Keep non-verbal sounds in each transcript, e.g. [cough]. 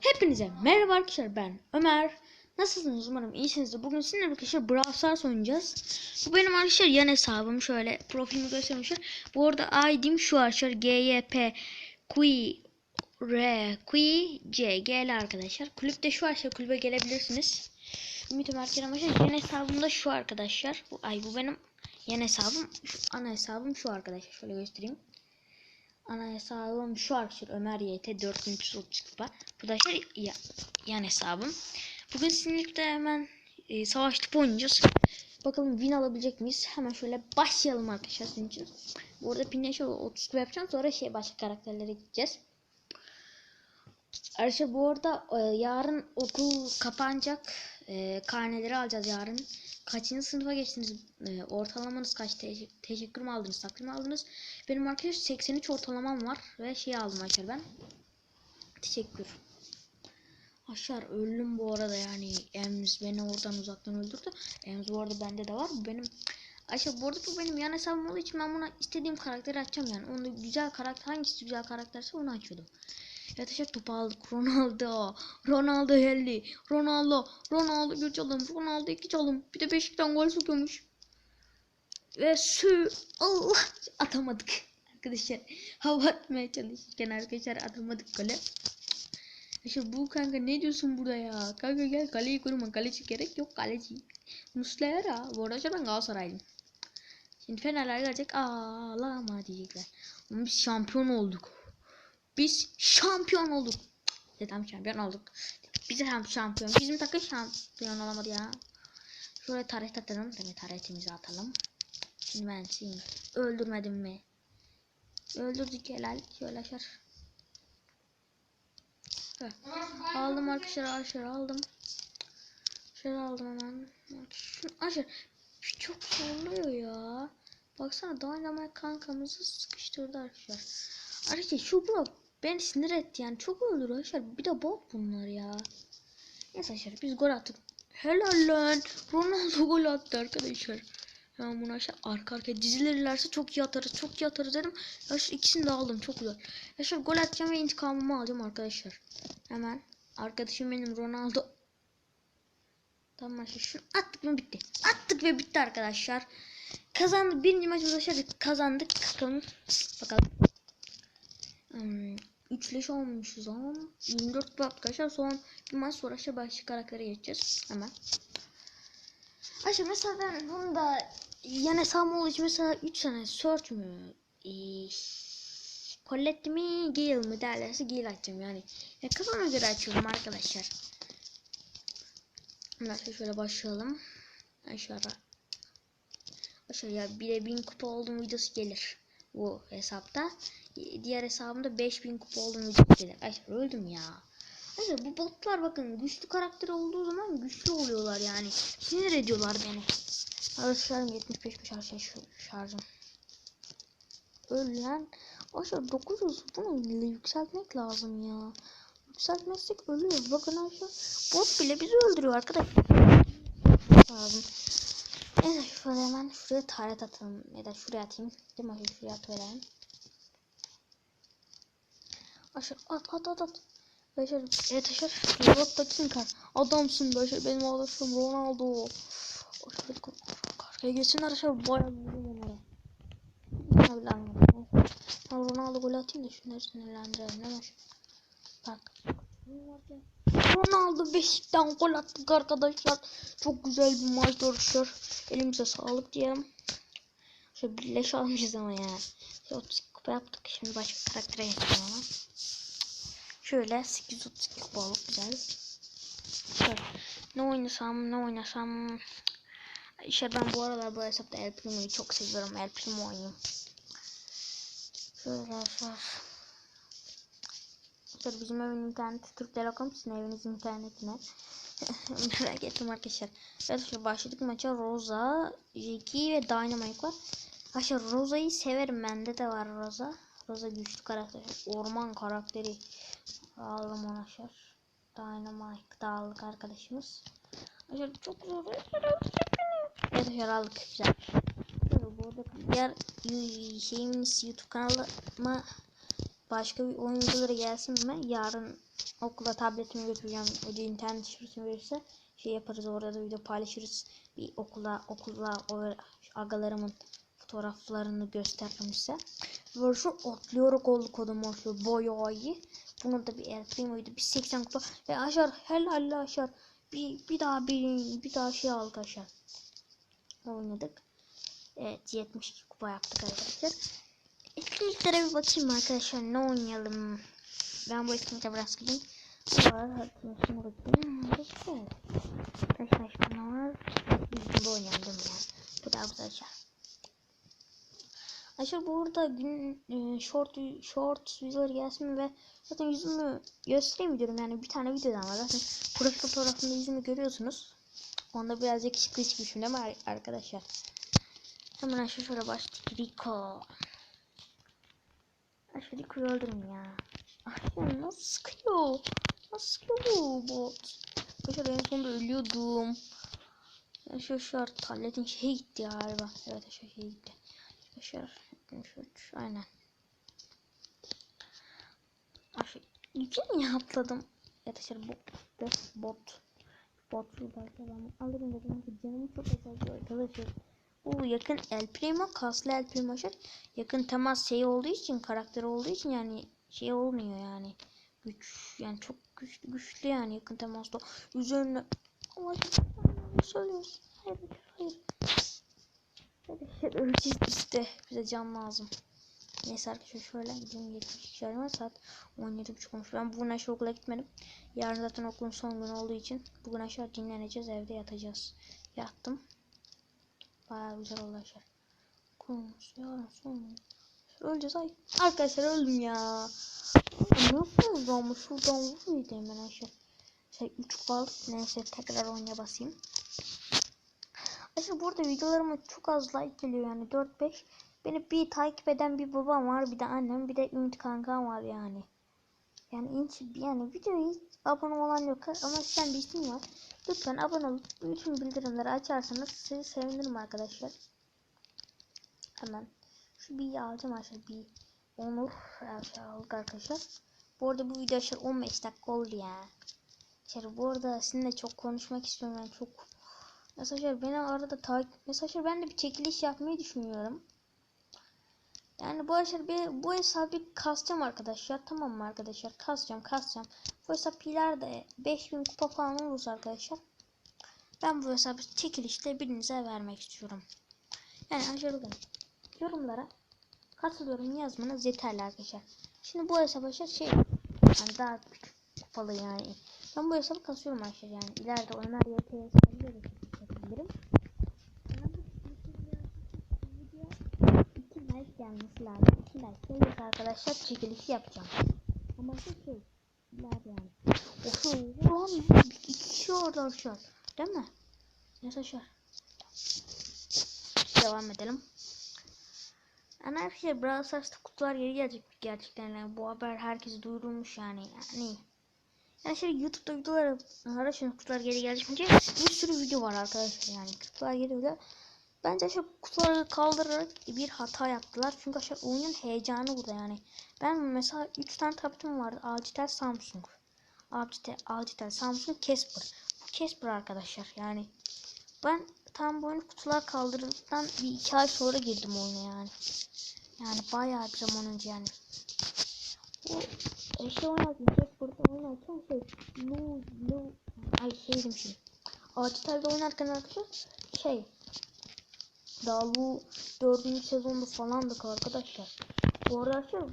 Hepinize merhaba arkadaşlar ben Ömer. Nasılsınız umarım iyisinizdir. Bugün sizinle arkadaşlar Brawl Stars oynayacağız. Bu benim arkadaşlar yan hesabım. Şöyle profilimi göstermişler. Bu arada ID'm şu arkadaşlar GYP Q R Q C G'li arkadaşlar. Kulüpte şu arkadaşlar kulübe gelebilirsiniz. Ümit Ömer Kerem. Yan hesabım da şu arkadaşlar. Bu ay bu benim yan hesabım. Şu ana hesabım şu arkadaşlar. Şöyle göstereyim. Ana hesabım şu arkadaşlar Ömer YT 4330 kupa. Bu da şey ya, yan hesabım. Bugün sizinle hemen e, savaş topu oynayacağız. Bakalım win alabilecek miyiz? Hemen şöyle başlayalım arkadaşlar sizin için. Bu arada pinle şöyle 30 kupa yapacağım. Sonra şey başka karakterlere gideceğiz. Arkadaşlar bu arada e, yarın okul kapanacak. E, karneleri alacağız yarın. Kaçıncı sınıfa geçtiniz? E, ortalamanız kaç? Te- teşekkür mü aldınız? Takdim mi aldınız? Benim arkadaşlar 83 ortalamam var. Ve şey aldım arkadaşlar ben. Teşekkür. Aşar öldüm bu arada yani. Ems beni oradan uzaktan öldürdü. Ems bu arada bende de var. Benim Ayşe bu arada bu benim yan hesabım olduğu için ben buna istediğim karakteri açacağım yani. Onu güzel karakter hangisi güzel karakterse onu açıyordum. İşte topu aldık. Ronaldo. Ronaldo geldi. Ronaldo. Ronaldo bir çalım. Ronaldo iki çalım. Bir de Beşiktaş'tan gol sokuyormuş. Ve sü Allah atamadık. Arkadaşlar hava atmaya çalışırken arkadaşlar atamadık gole. İşte bu kanka ne diyorsun burada ya? Kanka gel kaleyi kurma. Kaleci gerek yok kaleci. Muslera. Bu arada ben Galatasaraylıyım. Şimdi Fenerler gelecek. Ağlama diyecekler. Biz şampiyon olduk. Biz şampiyon olduk. Tamam şampiyon olduk. Biz de şampiyon. Bizim takım şampiyon olamadı ya. Şöyle tarih atalım. Demek tarihimizi atalım. Şimdi ben seni öldürmedim mi? Öldürdük helal. Şöyle. Heh. Aldım arkadaşlar aşağı aldım. Şöyle aldım hemen. Şunu aşağı. Çok zorluyor ya. Baksana Dynamite kankamızı sıkıştırdı arkadaşlar. Arkadaşlar şu bro beni sinir etti yani çok öldürüyor arkadaşlar. Bir de bot bunlar ya. Neyse arkadaşlar biz gol attık. Helal lan. Ronaldo gol attı arkadaşlar. Ben bunu aşağı arka arkaya dizilirlerse çok iyi atarız. Çok iyi atarız dedim. Şu ikisini de aldım. Çok güzel. Şu gol atacağım ve intikamımı alacağım arkadaşlar. Hemen. Arkadaşım benim Ronaldo. Tamam arkadaşlar. Şunu attık mı bitti. Attık ve bitti arkadaşlar. Kazandık. Birinci maçımızı başladık. Kazandık. Bakalım. Bakalım. Hmm, üçleş olmuşuz ama 24 bu arkadaşlar. Son bir maç sonra işte başka karaktere geçeceğiz. Hemen. Arkadaşlar mesela ben bunu da yan hesabım için mesela 3 tane search mü ee, Colette mi Gale mi derlerse Gale açacağım yani. Ya kafama göre açıyorum arkadaşlar. Neyse şöyle başlayalım. Aşağıda. Aşağıya bir de 1000 kupa olduğum videosu gelir. Bu hesapta. Diğer hesabımda 5000 kupa videosu gelir. Aşağı öldüm ya. Aşağı bu botlar bakın güçlü karakter olduğu zaman güçlü oluyorlar yani. Sinir ediyorlar beni. Arkadaşlarım 75 bir şarj şarjım. Öl lan. Aşağı 900 bunu yükseltmek lazım ya. Yükseltmezsek ölüyoruz. Bakın aşağı bot bile bizi öldürüyor arkadaşlar. Lazım. Evet şöyle hemen şuraya taret atalım. Ya da şuraya atayım. Değil mi? Şuraya atıvereyim. Aşağı at at at at. Beşer, evet Beşer, Robot taksin kar. Adamsın Beşer, benim arkadaşım Ronaldo. Aşağı karşıya geçsin arkadaşlar, bayağı vurdum onlara. Ne bileyim Ronaldo gol atayım da şunları sinirlendirelim mi? Bak. Ronaldo Beşik'ten gol attık arkadaşlar. Çok güzel bir maç arkadaşlar. Elimize sağlık diyelim. Şöyle birleş almışız ama ya. Şöyle 32 kupa yaptık. Şimdi başka karaktere geçelim ama. Şöyle 832 kupa alıp güzel. Şöyle. Ne oynasam ne oynasam. İşte ben bu aralar bu hesapta El Primo'yu çok seviyorum. El Primo oynayayım. Şöyle şöyle. Arkadaşlar bizim evin interneti Türk Telekom sizin evinizin internetine. [laughs] Merak ettim arkadaşlar. Arkadaşlar başladık maça Rosa, Jiki ve Dynamite var. Arkadaşlar Rosa'yı severim bende de var Rosa. Rosa güçlü karakter. Orman karakteri. Aldım onu arkadaşlar. Dynamite dağlık arkadaşımız. Arkadaşlar çok zor. Evet arkadaşlar aldık güzel. Bu arada diğer şeyimiz YouTube kanalıma başka bir oyun gelsin mi? Yarın okula tabletimi götüreceğim. Hoca internet şifresini verirse şey yaparız orada da video paylaşırız. Bir okula okula o agalarımın fotoğraflarını gösterdim size. Böyle şu atlayarak oldu kodum oluşuyor. Bayağı iyi. Bunun da bir el primoydu. Bir 80 kupa. Ve aşağı helal aşağı. Bir, bir daha bir, bir daha şey aldık aşağı. Oynadık. Evet 72 kupa yaptık arkadaşlar. Etkinliklere bir bakayım arkadaşlar. Ne oynayalım? Ben bu etkinlikte biraz gideyim. Var. Şuna bakayım. Evet. Karşılaşma var. Biz bunda oynayalım değil mi ya? Bu güzel şey. Aşağı burada gün e, short short videoları gelsin ve zaten yüzümü göstereyim diyorum yani bir tane videodan var zaten profil fotoğrafında yüzümü görüyorsunuz. Onda biraz yakışıklı çıkmışım değil mi ar- arkadaşlar? Hemen aşağı şöyle başladık. Rico. Ben şöyle ya. Ay ya nasıl sıkıyor? Nasıl sıkıyor bu bot? Arkadaşlar en sonunda ölüyordum. Ya şu şu artık tabletin şeye gitti galiba. Evet şu şeye gitti. Arkadaşlar şu aynen. Ay şu iki niye [laughs] atladım? Arkadaşlar bot bot bot. Botlu belki alırım dedim. Canım çok azaldı arkadaşlar. Bu yakın El Primo, kaslı El Primo aşağı. Yakın temas şey olduğu için, karakteri olduğu için yani şey olmuyor yani. Güç yani çok güçlü güçlü yani yakın temasta. Üzerine ama söylüyorsun. Hayır hayır. Öleceğiz işte. Bize can lazım. Neyse arkadaşlar şöyle gideyim 72 arama saat 17.30 olmuş. Ben bugün aşağı okula gitmedim. Yarın zaten okulun son günü olduğu için bugün aşağı dinleneceğiz evde yatacağız. Yattım. Baya güzel son gün. Öleceğiz ay. Arkadaşlar öldüm ya. Nasıl oldu şuradan vuruydu hemen aşağı. Şey 3 kaldı. Neyse tekrar oynaya basayım. Aslında burada videolarıma çok az like geliyor yani 4-5. Beni bir takip eden bir babam var, bir de annem, bir de Ümit kankam var yani. Yani hiç yani videoya hiç abone olan yok ama sen bir isim var. Lütfen abone olup bütün bildirimleri açarsanız sizi sevinirim arkadaşlar. Hemen şu bir alacağım arkadaşlar bir Onur aldık arkadaşlar. Bu arada bu video aşağı 15 dakika oldu ya. Arkadaşlar bu arada sizinle çok konuşmak istiyorum yani çok Mesajlar beni arada takip mesajlar ben de bir çekiliş yapmayı düşünüyorum. Yani bu arkadaşlar bir bu hesabı kasacağım arkadaşlar. Tamam mı arkadaşlar? Kasacağım, kasacağım. Bu hesap ileride 5000 kupa falan olursa arkadaşlar. Ben bu hesabı çekilişte birinize vermek istiyorum. Yani bakın. Yorumlara katılıyorum yazmanız yeterli arkadaşlar. Şimdi bu hesap arkadaşlar şey yani daha küçük kupalı yani. Ben bu hesabı kasıyorum arkadaşlar yani. İleride oynar YT hesabı da yapabilirim. İki like gelmesi lazım. İki like gelirse arkadaşlar çekilişi yapacağım. Ama bu şey yani. Oho lan iki kişi orada arkadaşlar. Değil mi? Neyse arkadaşlar. Devam edelim. Yani arkadaşlar Brawl Stars'ta kutular geri gelecek gerçekten yani bu haber herkes duyurulmuş yani yani yani şey YouTube'da videolar araştırın kutular geri gelecek bir sürü video var arkadaşlar yani kutular geri geliyor. Bence şu kutuları kaldırarak bir hata yaptılar. Çünkü aşağı oyunun heyecanı burada yani. Ben mesela 3 tane tabletim vardı. Alcatel Samsung. Alcatel, Alcatel Samsung Casper. Bu Casper arkadaşlar yani. Ben tam bu oyunu kutular kaldırdıktan bir iki ay sonra girdim oyuna yani. Yani bayağı bir zaman önce yani. E, şey oynarken Casper'da oynarken şey Lu Lu ay şey dedim şimdi. Alcatel'de oynarken arkadaşlar şey daha bu dördüncü sezonda falandık arkadaşlar. Bu arada arkadaşlar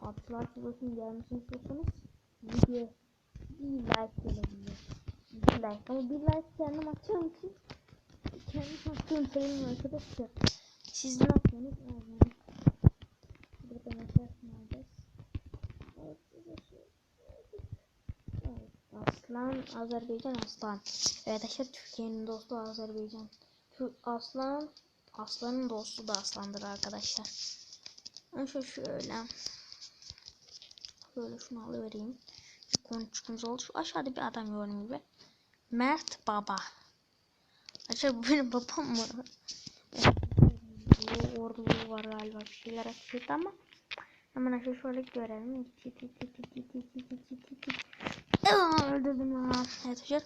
Atlar Sırası'nın gelmesini istiyorsanız video bir like gelebilir. Bir like ama bir like kendim atacağım için kendim attığım sayılmıyor arkadaşlar. Siz ne yapıyorsunuz? Yani burada evet, Aslan, Azerbaycan Aslan. Evet arkadaşlar Türkiye'nin dostu Azerbaycan. Şu Aslan Aslanın dostu da aslandır arkadaşlar. Şu şöyle. Böyle şunu alıvereyim. Bir konuşkumuz oldu. Şu aşağıda bir adam gördüğüm gibi. Mert Baba. Acaba bu benim babam mı? Evet. Bu orduluğu var galiba. Bir şeyler açıyordu ama. Hemen aşağı şöyle görelim. Öldürdüm ha. Evet arkadaşlar.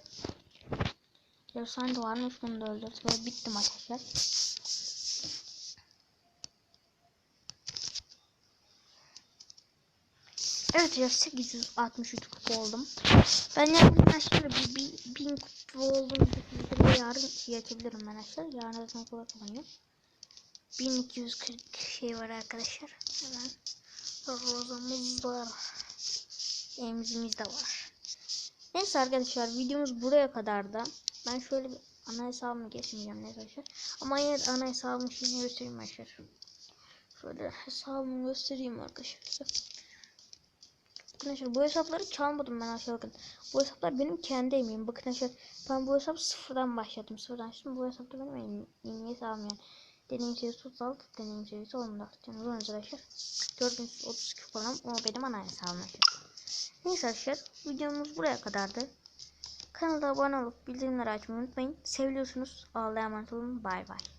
Yarısan duvarın üstünü de öldürdüm. Böyle bitti arkadaşlar. Evet ya 863 kupa oldum. Ben yarın arkadaşlar bir, bir bin kupa oldum. Yarın açabilirim ben arkadaşlar. Yarın zaten okula kapanıyor. 1240 şey var arkadaşlar. Hemen rozamız var. Emzimiz de var. Neyse arkadaşlar videomuz buraya kadardı. Ben şöyle bir ana hesabımı geçmeyeceğim neyse arkadaşlar. Ama yine de ana hesabımı şimdi göstereyim arkadaşlar. Şöyle hesabımı göstereyim arkadaşlar. Arkadaşlar bu hesapları çalmadım ben aşağı bakın. Bu hesaplar benim kendi emeğim. Bakın arkadaşlar ben bu hesabı sıfırdan başladım. Sıfırdan şimdi bu hesapta benim emeğim. Yeni hesabım yani. Deneyim seviyesi 36, deneyim seviyesi 14. Yani bu arkadaşlar 432 falan o benim ana hesabım arkadaşlar. Neyse arkadaşlar videomuz buraya kadardı. Kanala abone olup bildirimleri açmayı unutmayın. Seviyorsunuz. Allah'a emanet olun. Bay bay.